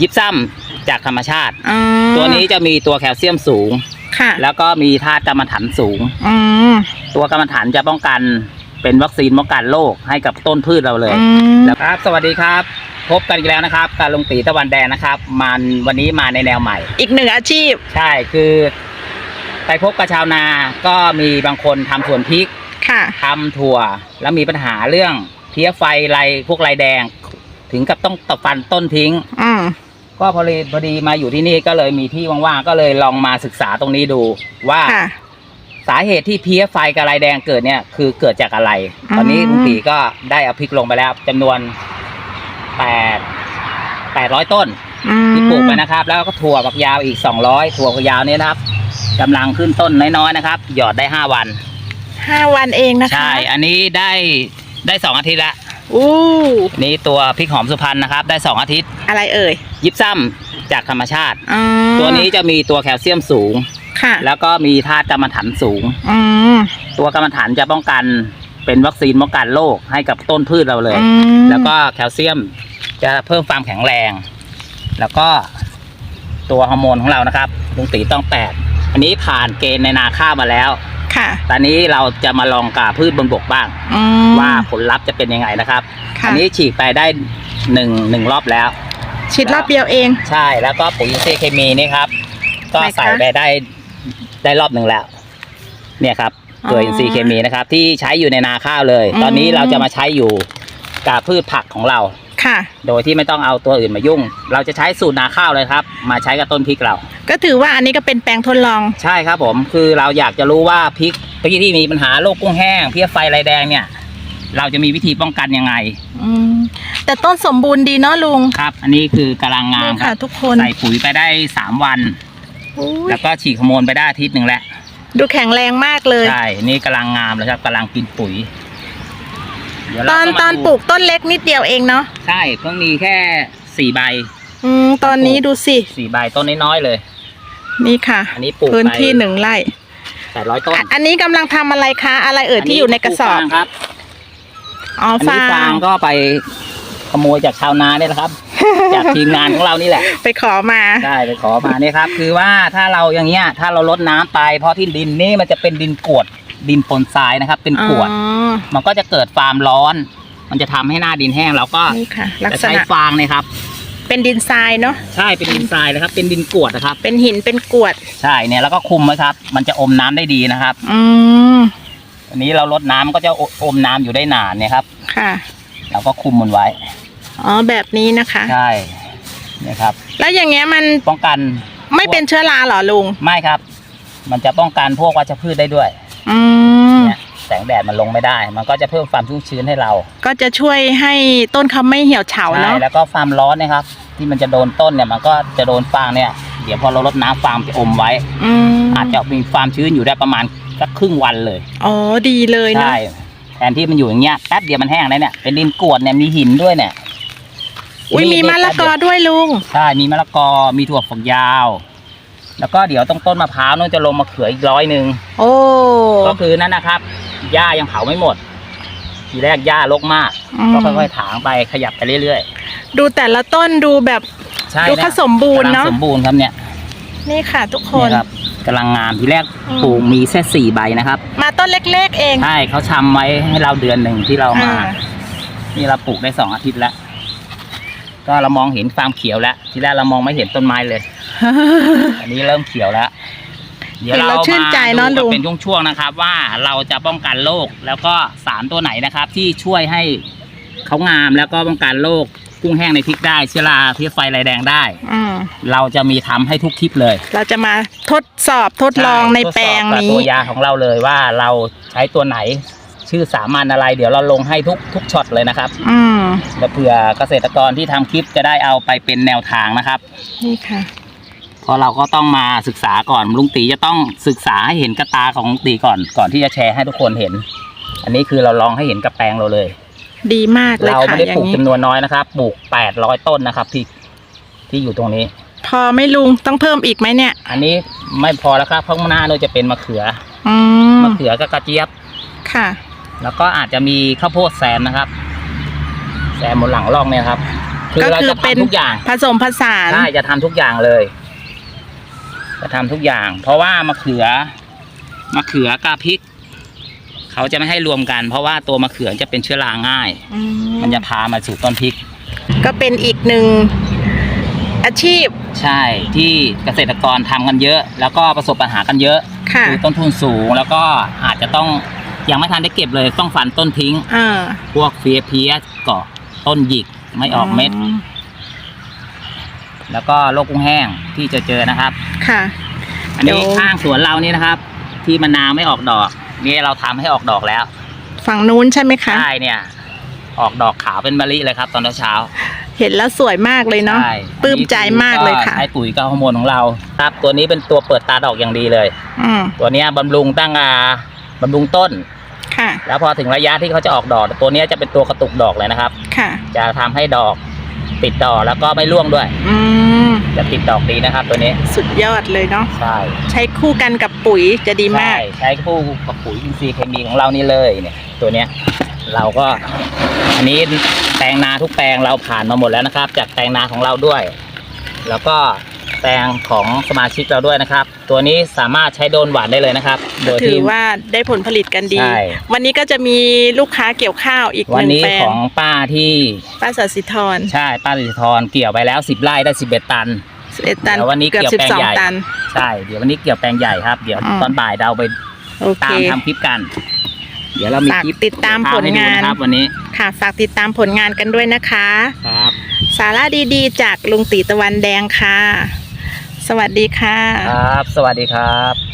ยิบซ้ำจากธรรมชาติ อ๋อตัวนี้จะมีตัวแคลเซียมสูง ค่ะแล้วก็มีธาตุกรรมฐานสูง อืมตัวกรรมฐานจะป้องกันเป็นวัคซีนป้องกันโรคให้กับต้นพืชเราเลย อืมแล้วครับ สวัสดีครับ พบกันอีกแล้วนะครับการลงตีตะวันแดงนะครับ มันวันนี้มาในแนวใหม่ อีกหนึ่งอาชีพใช่คือไปพบกับชาวนาก็มีบางคนทำสวนพริกค่ะ ทำถั่ว แล้วมีปัญหาเรื่องเพี้ยไฟไรพวกไรแดง ถึงกับต้องตะฟันต้นทิ้ง อืม ก็พอดีพอดีมาอยู่ที่นี่ก็เลยมีที่ว่างๆก็เลยลองมาศึกษาตรงนี้ดูว่าค่ะ สาเหตุที่เพี้ยไฟกับลายแดงเกิดเนี่ยคือเกิดจากอะไร อืม ตอนนี้ลุงตีก็ได้เอาพริกลงไปแล้วจำนวนแปดแปดร้อยต้น อืมที่ปลูกไปนะครับ แล้วก็ถั่วฝักยาวอีกสองร้อยถั่วฝักยาวเนี่ยนะครับกำลังขึ้นต้นน้อยๆนะครับ หยอดได้ห้าวัน ห้าวันเองนะคะ ใช่ อันนี้ได้ได้สองอาทิตย์ละ อู้นี่ตัวพริกหอมสุพรรณนะครับ ได้สองอาทิตย์ อะไรเอ่ย ยิบซ้ำจากธรรมชาติ อ๋อตัวนี้จะมีตัวแคลเซียมสูง ค่ะ แล้วก็มีธาตุกรรมฐานสูง อืม ตัวกรรมฐานจะป้องกันเป็นวัคซีนป้องกันโรคให้กับต้นพืชเราเลย อืม แล้วก็แคลเซียมจะเพิ่มความแข็งแรง แล้วก็ตัวฮอร์โมนของเรานะครับลุงตีต้องแปดอันนี้ผ่านเกณฑ์ในนาข้าวมาแล้ว ค่ะ ตอนนี้เราจะมาลองกับพืชบนบกบ้าง อืม ว่าผลลัพธ์จะเป็นยังไงนะครับ ค่ะ อันี้ฉีดไปได้หนึ่งหนึ่งรอบแล้ว ฉีดรอบเดียวเอง ใช่แล้วก็ปุ๋ยอินทรีย์เคมีนี่ครับ ก็ไหนคะใส่ไปได้ได้รอบหนึ่งแล้ว เนี่ยครับอ๋อตัวอินทรีย์เคมีนะครับ ที่ใช้อยู่ในนาข้าวเลย อืม ตอนนี้เราจะมาใช้อยู่กับพืชผักของเรา ค่ะ โดยที่ไม่ต้องเอาตัวอื่นมายุ่ง เราจะใช้สูตรนาข้าวเลยครับ มาใช้กับต้นพริกเรา ก็ถือว่าอันนี้ก็เป็นแปลงทดลอง ใช่ครับผม คือเราอยากจะรู้ว่าพริกพริกที่มีปัญหาโรคกุ้งแห้งเพี้ยไฟลายแดงเนี่ย เราจะมีวิธีป้องกันยังไง อืมแต่ต้นสมบูรณ์ดีเนาะลุงครับ อันนี้คือกำลังงามนี่คค่ะรับ ทุกคนใส่ปุ๋ยไปได้สามวัน อุ๊ยแล้วก็ฉีดฮอร์โมนไปได้อาทิตย์หนึ่งแล้วดูแข็งแรงมากเลย ใช่ นี่กำลังงามเลยครับกำลังกินปุ๋ย เดี๋ยวตเราอนก็มาตอนดูปลูกต้นเล็กนิดเดียวเองเนาะใช่เพิ่งมีแค่สี่ใบอืมตอนนี้ดูสิ สี่ใบต้นน้อยๆเลย นี่ค่ะ อันนี้ปลูกพื้นไปที่หนึ่งไร่แปดร้อยต้นอะอันนี้กำลังทำอะไรคะ อะไรเอ่ยที่อยู่ในกระสอบฟางครับอ๋ออันฟานี้ฟาง งก็ไปขโมยจากชาวนาเนี่ยแหละครับ จากทีมงานของเรานี่แหละ ไปขอมา ได้ไปขอมาเนี่ยครับ คือว่าถ้าเราอย่างเงี้ย ถ้าเราลดน้ำไปเพราะที่ดินนี่มันจะเป็นดินกรวด ดินปนทรายนะครับ เป็นกรวดอ๋อมันก็จะเกิดความร้อน มันจะทำให้หน้าดินแห้งเราก็นี่ค่ะลักจะษใช้ณะฟางเนี่ยครับ เป็นดินทรายเนาะใช่เป็นดินทรายนะครับ เป็นดินกรวดนะครับ เป็นหินเป็นกรวด ใช่เนี่ยแล้วก็คุมไว้ครับ มันจะอมน้ำได้ดีนะครับ อืมอันนี้เราลดน้ำมันก็จะอมน้ำอยู่ได้นานเนี่ยครับ ค่ะเราก็คุมมันไว้อ๋อแบบนี้นะคะใช่เนี่ยครับ แล้วอย่างเงี้ยมันป้องกันไม่เป็นเชื้อราเหรอลุง ไม่ครับ มันจะป้องกันพวกวัชพืชได้ด้วย อืมเนี่ยแสงแดดมันลงไม่ได้ มันก็จะเพิ่มความชุ่มชื้นให้เราก็จะช่วยให้ต้นเขาไม่เหี่ยวเฉาใช่เนาะแล้วก็ความร้อนเนะครับ ที่มันจะโดนต้นเนี่ยมันก็จะโดนฟางเนี่ย เดี๋ยวพอเราลดน้ำฟางจะอมไว้ อืมอาจจะมีความชื้นอยู่ได้ประมาณสักครึ่งวันเลยอ๋อดีเลยเนาะใช่แทนที่มันอยู่อย่างเงี้ยแป๊บเดียวมันแห้งแล้วเนี่ยเป็นดินกรวดเนี่ยมีหินด้วยเนี่ยอุ้ยมีมะละกอด้วยลุง ใช่มีมะละกอมีถั่วฝักยาว แล้วก็เดี๋ยวต้องต้นมะพร้าวนู่นจะลงมาเขืออีกร้อยหนึ่งโอ้ก็คือนั่นนะครับหญ้ายังเผาไม่หมด ทีแรกหญ้ารกมากอืมก็ค่อยๆถางไปขยับไปเรื่อยดูแต่ละต้นดูแบบๆใช่ดูนะเขาสมบูรณ์กำลังเนาะสมบูรณ์ครับเนี่ย นี่ค่ะทุกคนเนี่ยครับกำลังงามทีแรกอืมปลูกมีแค่สี่ใบนะครับ มาต้นเล็กๆเองใช่เขาชำไว้ให้เราเดือนหนึ่งที่เรามาอ่านี่เราปลูกได้สองอาทิตย์แล้ว ก็เรามองเห็นความเขียวแล้ว ทีแรกเรามองไม่เห็นต้นไม้เลย อันนี้เริ่มเขียวแล้ว เดี๋ยวเห็นเราแล้วชื่นใจมาเนอะดูลุกันงเป็นช่วงๆนะครับ ว่าเราจะป้องกันโรคแล้วก็สารตัวไหนนะครับ ที่ช่วยให้เขางามแล้วก็ป้องกันโรคกุ้งแห้งในพริกได้เชื้อราเพี้ยไฟลายแดงได้อืมเราจะมีทำให้ทุกคลิปเลย เราจะมาทดสอบทดลองในช่แปลงทดสอบกับนี้ตัวยาของเราเลยว่าเราใช้ตัวไหนชื่อสามัญอะไร เดี๋ยวเราลงให้ทุกทุกช็อตเลยนะครับอืมแล้วเผื่อเกษตรกรที่ทำคลิปจะได้เอาไปเป็นแนวทางนะครับ นี่ค่ะเพ ราะเราก็ต้องมาศึกษาก่อนลุงตีจะต้องศึกษาให้เห็นกระตาของลุงตีก่อนก่อนที่จะแชร์ให้ทุกคนเห็น อันนี้คือเราลองให้เห็นกระแปลงเราเลย ดีมากเลยเราค่ะไม่ได้อย่าปลูงกนี้จำนวนน้อยนะครับปลูกแปดร้อยต้นนะครับที่ที่อยู่ตรงนี้ พอไหม่ลุงต้องเพิ่มอีกไหมเนี่ย อันนี้ไม่พอแล้วครับเพราะข้างหน้าเราจะเป็นมะเขืออืมมะเขือกับกระเจี๊ยบ ค่ะ แล้วก็อาจจะมีข้าวโพดแซมนะครับ แซมบนหลังร่องเนี่ยครับ คือคือก็เราคือจะเป็น ทำทุกอย่างผสมผสาน ใช่จะทำทุกอย่างเลย จะทำทุกอย่าง เพราะว่ามะเขือมะเขือกับพริก เขาจะไม่ให้รวมกัน เพราะว่าตัวมะเขือจะเป็นเชื้อราง่ายอืมมันจะพามาสู่ต้นพริก ก็เป็นอีกหนึ่งอาชีพ ใช่ที่เกษตรกรทำกันเยอะ แล้วก็ประสบปัญหากันเยอะค่ะคือต้นทุนสูงแล้วก็อาจจะต้องยังไม่ทันได้เก็บเลยต้องฟันต้นทิ้งอ่าพวกเฟียเพียเกาะต้นหยิกไม่ออกเม็ด แล้วก็โรคกุ้งแห้งที่จะเจอนะครับ ค่ะ อันนี้เดี๋ยวข้างสวนเรานี่นะครับ ที่มะนาวไม่ออกดอก นี่เราทำให้ออกดอกแล้ว ฝั่งนู้นใช่ไหมคะใช่เนี่ย ออกดอกขาวเป็นมะลิเลยครับตอนเช้าเห็นแล้วสวยมากเลยๆเนาะใช่ปลื้มใจมากเลยค่ะใช้ปุ๋ยเก้าฮอร์โมนของเราครับ ตัวนี้เป็นตัวเปิดตาดอกอย่างดีเลยอืมตัวเนี้ยบำรุงตั้งอาบำรุงต้นค่ะ แล้วพอถึงระยะที่เขาจะออกดอก ตัวเนี้ยจะเป็นตัวกระตุกดอกเลยนะครับ ค่ะ จะทำให้ดอก ติดดอกแล้วก็ไม่ร่วงด้วย อืมจะติดดอกดีนะครับ ตัวนี้สุดยอดเลยเนาะใช่ใช้คู่กันกับปุ๋ยจะดีมากใช่ใช้คู่กับปุ๋ยอินทรีย์เคมีของเรานี่เลยเนี่ย ตัวเนี้ยเราก็ อันนี้แปลงนาทุกแปลงเราผ่านมาหมดแล้วนะครับ จากแปลงนาของเราด้วย แล้วก็ แปลงของสมาชิกเราด้วยนะครับ ตัวนี้สามารถใช้โดรนหวานได้เลยนะครับ โดยถืที่ อว่าได้ผลผลิตกันดี ใช่ วันนี้ก็จะมีลูกค้าเกี่ยวข้าวอีกหวันนึ่งนี้แปลขงองป้าที่ป้าสัสิธรใช่ป้าลิทรเกี่ยวไปแล้วสิบไร่ได้สิบเอ็ดตัน สิบเอ็ดตันเดี๋ยววันนี้เกือบเกี่ยวสิบแปลงสองใหญ่ ตัน ใช่เดี๋ยววันนี้เกี่ยวแปลงใหญ่ครับ เดี๋ยวอืม ตอนบ่ายเราไปโอเค ตามทำคลิปกัน เดี๋ยวเรามีฝากคลิปติดตามเยวผลงานให้ดูนะครับวันนี้ค่ะฝากติดตามผลงานกันด้วยนะคะ ครับ สาระดีๆ จากลุงตีตะวันแดงค่ะ สวัสดีค่ะ ครับ สวัสดีครับ